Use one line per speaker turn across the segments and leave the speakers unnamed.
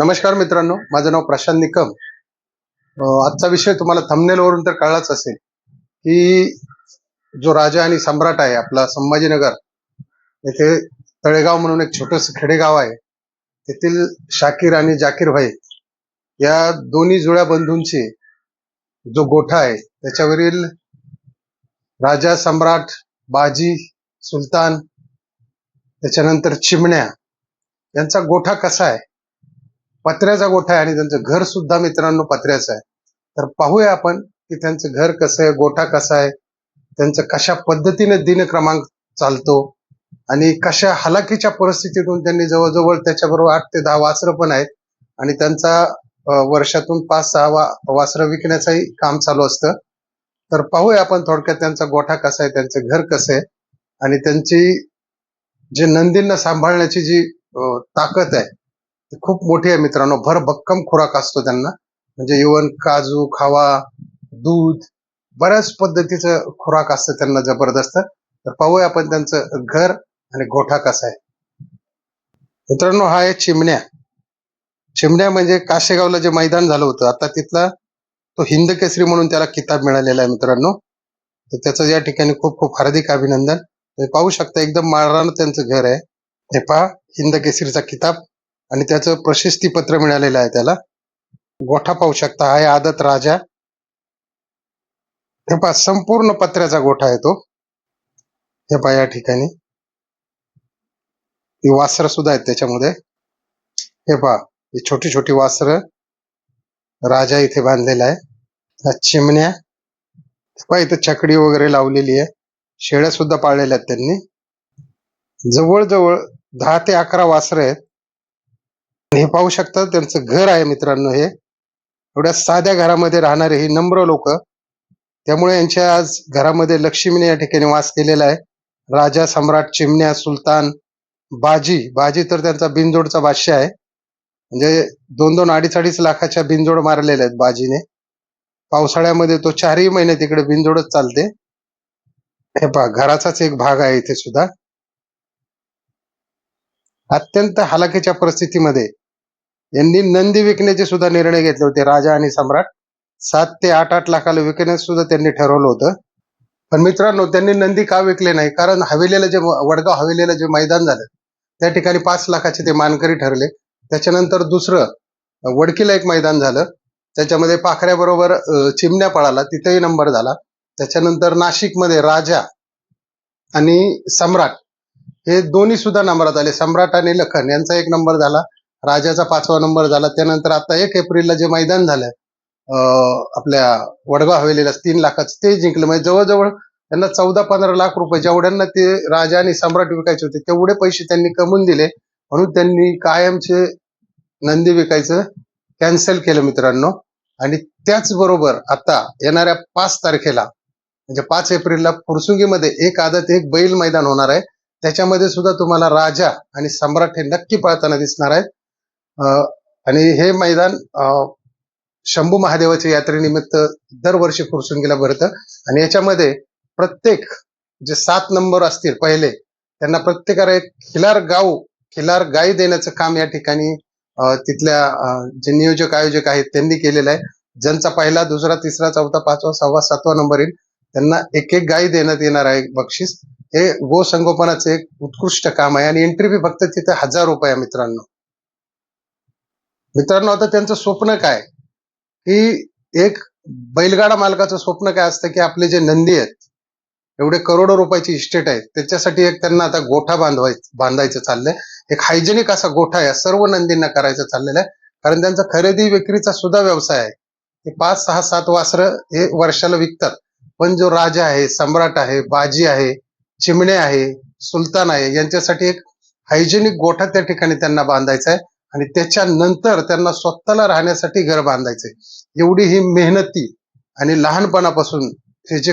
नमस्कार मित्रांनो माझं नाव प्रशांत निकम. आजचा विषय तुम्हाला थमनेलवरून तर कळलाच असेल की जो राजा आणि सम्राट आहे आपला संभाजीनगर येथे तळेगाव म्हणून एक छोटस खेडेगाव आहे. तेथील शाकीर आणि जाकीर भाई या दोन्ही जुळ्या बंधूंची जो गोठा आहे त्याच्यावरील राजा सम्राट बाजी सुलतान त्याच्यानंतर चिमण्या यांचा गोठा कसा आहे? पत्र्याचा गोठा आहे आणि त्यांचं घर सुद्धा मित्रांनो पत्र्याचं आहे. तर पाहूया आपण की त्यांचं घर कसं आहे गोठा कसा आहे त्यांचं कशा पद्धतीने दिनक्रमांक चालतो आणि कशा हलाखीच्या परिस्थितीतून त्यांनी जवळजवळ त्याच्याबरोबर आठ ते दहा वासरं पण आहेत आणि त्यांचा वर्षातून पाच सहा वा वासरं विकण्याचंही काम चालू असतं. तर पाहूया आपण थोडक्यात त्यांचा गोठा कसा आहे त्यांचं घर कसं आहे आणि त्यांची जे नंदींना सांभाळण्याची जी ताकद आहे खूप मोठी आहे मित्रांनो. भर भक्कम खुराक असतो त्यांना. म्हणजे इवन काजू खावा दूध बऱ्याच पद्धतीचं खुराक असतं त्यांना जबरदस्त. तर पाहूया आपण त्यांचं घर आणि गोठा कसा आहे. मित्रांनो हा आहे चिमण्या. चिमण्या म्हणजे काशेगावला जे मैदान झालं होतं आता तिथला तो हिंद केसरी म्हणून त्याला किताब मिळालेला आहे मित्रांनो. तर त्याचं या ठिकाणी खूप खूप हार्दिक अभिनंदन. तुम्ही पाहू शकता एकदम माळरानं त्यांचं घर आहे. हे पहा हिंद केसरीचा किताब. आणि त्याचं प्रशस्ती पत्र मिळालेलं आहे त्याला. गोठा पाहू शकता हाय आदत राजा. हे पहा संपूर्ण पत्र्याचा गोठा आहे तो. हे पहा या ठिकाणी. ही वासर सुद्धा आहेत त्याच्यामध्ये. हे पहा ही छोटी छोटी वासर राजा इथे बांधलेला आहे. चिमण्या. पहा इथे छकडी वगैरे लावलेली आहे. शेळ्या सुद्धा पाळलेल्या आहेत त्यांनी. जवळजवळ दहा ते अकरा वासर आहेत. हे पाहू शकता त्यांचं घर आहे मित्रांनो हे. एवढ्या साध्या घरामध्ये राहणारे ही नम्र लोक. त्यामुळे यांच्या आज घरामध्ये लक्ष्मीने या ठिकाणी वास केलेला आहे. राजा सम्राट चिमण्या सुलतान बाजी. बाजी तर त्यांचा बिनजोडचा बादशाह आहे. म्हणजे दोन दोन अडीच अडीच लाखाच्या बिनजोड मारलेल्या आहेत बाजीने. पावसाळ्यामध्ये तो चारही महिने तिकडे बिनजोडच चालते. हे पहा घराचाच एक भाग आहे इथे सुद्धा. अत्यंत हलाखीच्या परिस्थितीमध्ये यांनी नंदी विकण्याचे सुद्धा निर्णय घेतले होते. राजा आणि सम्राट सात ते आठ आठ लाखाला विकण्यास सुद्धा त्यांनी ठरवलं होतं. पण मित्रांनो त्यांनी नंदी का विकले नाही? कारण हवेलीला जे वडगाव हवेलीला जे मैदान झालं त्या ठिकाणी पाच लाखाचे ते मानकरी ठरले. त्याच्यानंतर दुसरं वडकीला एक मैदान झालं. त्याच्यामध्ये पाखऱ्याबरोबर चिमण्या पळाला. तिथेही नंबर झाला. त्याच्यानंतर नाशिकमध्ये राजा आणि सम्राट हे दोन्ही सुद्धा नंबरात आले. सम्राट आणि लखन यांचा एक नंबर झाला. राजाचा पाचवा नंबर झाला. त्यानंतर आता एक एप्रिलला जे मैदान झालं आपल्या वडगाव हवेलीला तीन लाखाचं ते जिंकलं. म्हणजे जवळजवळ त्यांना चौदा पंधरा लाख रुपये जेवढ्यांना ते राजा आणि सम्राट विकायचे होते तेवढे पैसे त्यांनी कमवून दिले. म्हणून त्यांनी कायमचे नंदी विकायचं कॅन्सल केलं मित्रांनो. आणि त्याचबरोबर आता येणाऱ्या पाच तारखेला म्हणजे पाच एप्रिलला फुरसुंगीमध्ये एक आदत एक बैल मैदान होणार आहे. त्याच्यामध्ये सुद्धा तुम्हाला राजा आणि सम्राट हे नक्की पाळताना दिसणार आहेत. आणि हे मैदान शंभू महादेवाच्या यात्रेनिमित्त दरवर्षी फुरसुंगीला भरतं. आणि याच्यामध्ये प्रत्येक जे सात नंबर असतील पहिले त्यांना प्रत्येकाला एक खिलार गाव खिलार गाई देण्याचं काम या ठिकाणी तिथल्या जे नियोजक आयोजक आहेत त्यांनी केलेलं आहे. ज्यांचा पहिला दुसरा तिसरा चौथा पाचवा सहावा सातवा नंबर येईल त्यांना एक एक गाई देण्यात येणार आहे बक्षीस. हे गोसंगोपनाचं एक उत्कृष्ट काम आहे आणि एंट्री फी फक्त तिथे हजार रुपये मित्रांनो. मित्रांनो आता त्यांचं स्वप्न काय? की एक बैलगाडा मालकाचं स्वप्न काय असतं की आपले जे नंदी आहेत एवढे करोडो रुपयाची इस्टेट आहे त्याच्यासाठी एक त्यांना आता गोठा बांधवाय बांधायचं चाललंय. एक हायजेनिक असा गोठा आहे सर्व नंदींना करायचं चाललेलं आहे. कारण त्यांचा खरेदी विक्रीचा सुद्धा व्यवसाय आहे. ते पाच सहा सात वासरं हे वर्षाला विकतात. पण जो राजा आहे सम्राट आहे बाजी आहे चिमणे आहे सुलतान आहे यांच्यासाठी एक हायजेनिक गोठा त्या ठिकाणी त्यांना बांधायचा आहे. आणि त्याच्यानंतर त्यांना स्वतःला राहण्यासाठी घर बांधायचे. एवढी ही मेहनती आणि लहानपणापासून हे जे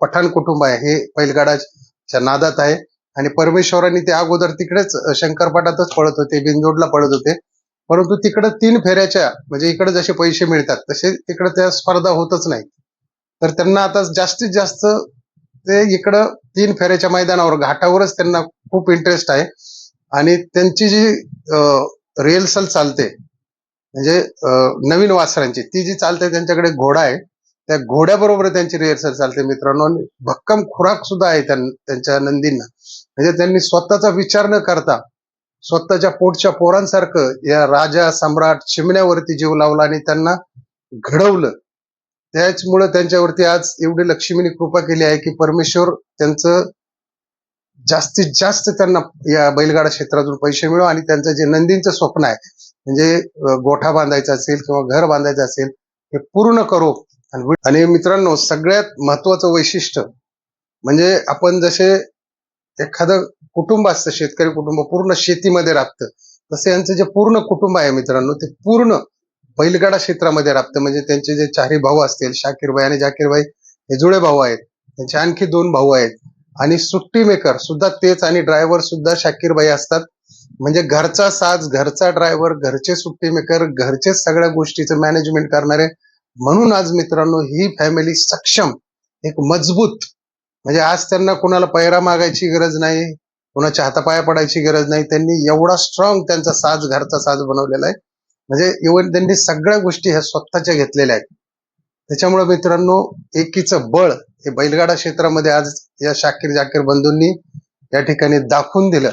पठाण कुटुंब आहे हे बैलगाडाच्या नादात आहे. आणि परमेश्वरांनी ते अगोदर तिकडेच शंकरपाटातच पळत होते बिनजोडला पळत होते. परंतु तिकडे तीन फेऱ्याच्या म्हणजे इकडे जसे पैसे मिळतात तसे तिकडे त्या स्पर्धा होतच नाही तर त्यांना आता जास्तीत जास्त ते इकडं तीन फेऱ्याच्या मैदानावर घाटावरच त्यांना खूप इंटरेस्ट आहे. आणि त्यांची जी रिहर्सल चालते. म्हणजे नवीन वासरांची. ती जी चालते त्यांच्याकडे घोडा आहे. त्या घोड्याबरोबर त्यांची रिहर्सल चालते मित्रांनो. आणि भक्कम खुराक सुद्धा आहे त्यांच्या नंदींना. म्हणजे त्यांनी स्वतःचा विचार न करता स्वतःच्या पोटच्या पोरांसारखं या राजा सम्राट चिमण्यावरती जीव लावला आणि त्यांना घडवलं. त्याचमुळे त्यांच्यावरती आज एवढी लक्ष्मीने कृपा केली आहे की परमेश्वर त्यांचं जास्तीत जास्त त्यांना या बैलगाडा क्षेत्रातून पैसे मिळो आणि त्यांचं जे नंदींचं स्वप्न आहे म्हणजे गोठा बांधायचा असेल किंवा घर बांधायचं असेल हे पूर्ण करो. आणि मित्रांनो सगळ्यात महत्वाचं वैशिष्ट्य म्हणजे आपण जसे एखादं कुटुंब असतं शेतकरी कुटुंब पूर्ण शेतीमध्ये राबतं. तसे यांचं जे पूर्ण कुटुंब आहे मित्रांनो ते पूर्ण बैलगाडा क्षेत्रामध्ये राबतं. म्हणजे त्यांचे जे चारही भाऊ असतील शाकीरबाई आणि जाकीरबाई हे जुळे भाऊ आहेत. त्यांचे आणखी दोन भाऊ आहेत. आणि सुट्टी मेकर सुद्धा तेच आणि ड्रायव्हर सुद्धा शाकीरबाई असतात. म्हणजे घरचा साज घरचा ड्रायव्हर घरचे सुट्टी मेकर घरचेच सगळ्या गोष्टीचं मॅनेजमेंट करणारे. म्हणून आज मित्रांनो ही फॅमिली सक्षम एक मजबूत. म्हणजे आज त्यांना कोणाला पैरा मागायची गरज नाही कोणाच्या हातापाया पडायची गरज नाही त्यांनी एवढा स्ट्रॉंग त्यांचा साज घरचा साज बनवलेला आहे. म्हणजे इव्हन त्यांनी सगळ्या गोष्टी ह्या स्वतःच्या घेतलेल्या आहेत. त्याच्यामुळे मित्रांनो एकीचं बळ हे बैलगाडा क्षेत्रामध्ये आज या शाकीर जाकीर बंधूंनी या ठिकाणी दाखवून दिलं.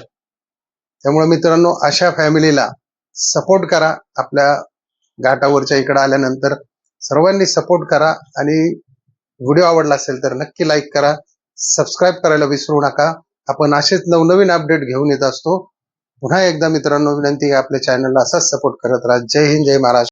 त्यामुळे मित्रांनो अशा फॅमिलीला सपोर्ट करा. आपल्या घाटावरच्या इकडे आल्यानंतर सर्वांनी सपोर्ट करा आणि व्हिडिओ आवडला असेल तर नक्की लाईक करा. सबस्क्राईब करायला विसरू नका. आपण असेच नवनवीन अपडेट घेऊन येत असतो. पुन्हा एकदा मित्रांनो विनंती आपल्या चॅनलला असाच सपोर्ट करत राहा. जय हिंद जय महाराष्ट्र.